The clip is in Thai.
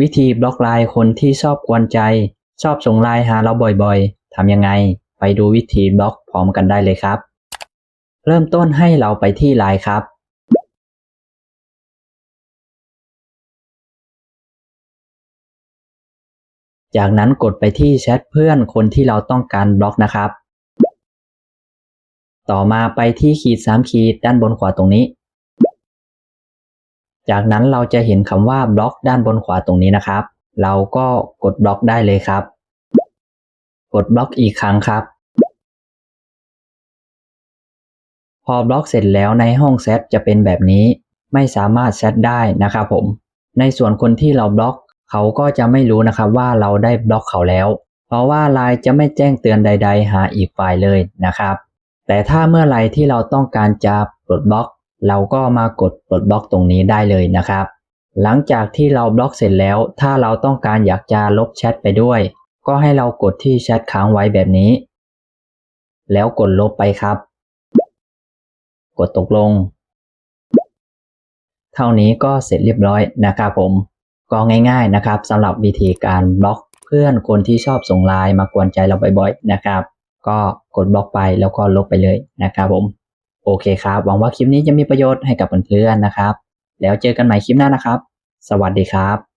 วิธีบล็อกไลน์คนที่ชอบกวนใจ ชอบส่งไลน์หาเราบ่อยๆ ทำยังไง ไปดูวิธีบล็อกพร้อมกันได้เลยครับ เริ่มต้นให้เราไปที่ไลน์ครับ จากนั้นกดไปที่แชทเพื่อนคนที่เราต้องการบล็อกนะครับ ต่อมาไปที่ขีดสามขีดด้านบนขวาตรงนี้ จากนั้นเราจะเห็นคำว่าบล็อกด้านบนขวาตรงนี้นะครับ เราก็กดบล็อกได้เลยครับ กดบล็อกอีกครั้งครับ พอบล็อกเสร็จแล้วในห้องแชทจะเป็นแบบนี้ ไม่สามารถแชทได้นะครับผม ในส่วนคนที่เราบล็อก เขาก็จะไม่รู้นะครับว่าเราได้บล็อกเขาแล้ว เพราะว่าไลน์จะไม่แจ้งเตือนใด ๆ หาอีกฝ่ายเลยนะครับ แต่ถ้าเมื่อไหรที่เราต้องการจะปลดบล็อก เราก็มากดปลดบล็อกตรงนี้ได้เลยนะครับ หลังจากที่เราบล็อกเสร็จแล้ว ถ้าเราต้องการอยากจะลบแชทไปด้วย ก็ให้เรากดที่แชทค้างไว้แบบนี้ แล้วกดลบไปครับ กดตกลง เท่านี้ก็เสร็จเรียบร้อยนะครับผม ก็ง่ายๆนะครับสำหรับวิธีการบล็อกเพื่อนคนที่ชอบส่งไลน์มากวนใจเราบ่อยๆนะครับ ก็กดบล็อกไปแล้วก็ลบไปเลยนะครับผม โอเคครับ หวังว่าคลิปนี้จะมีประโยชน์ให้กับเพื่อนๆนะครับ แล้วเจอกันใหม่คลิปหน้านะครับ สวัสดีครับ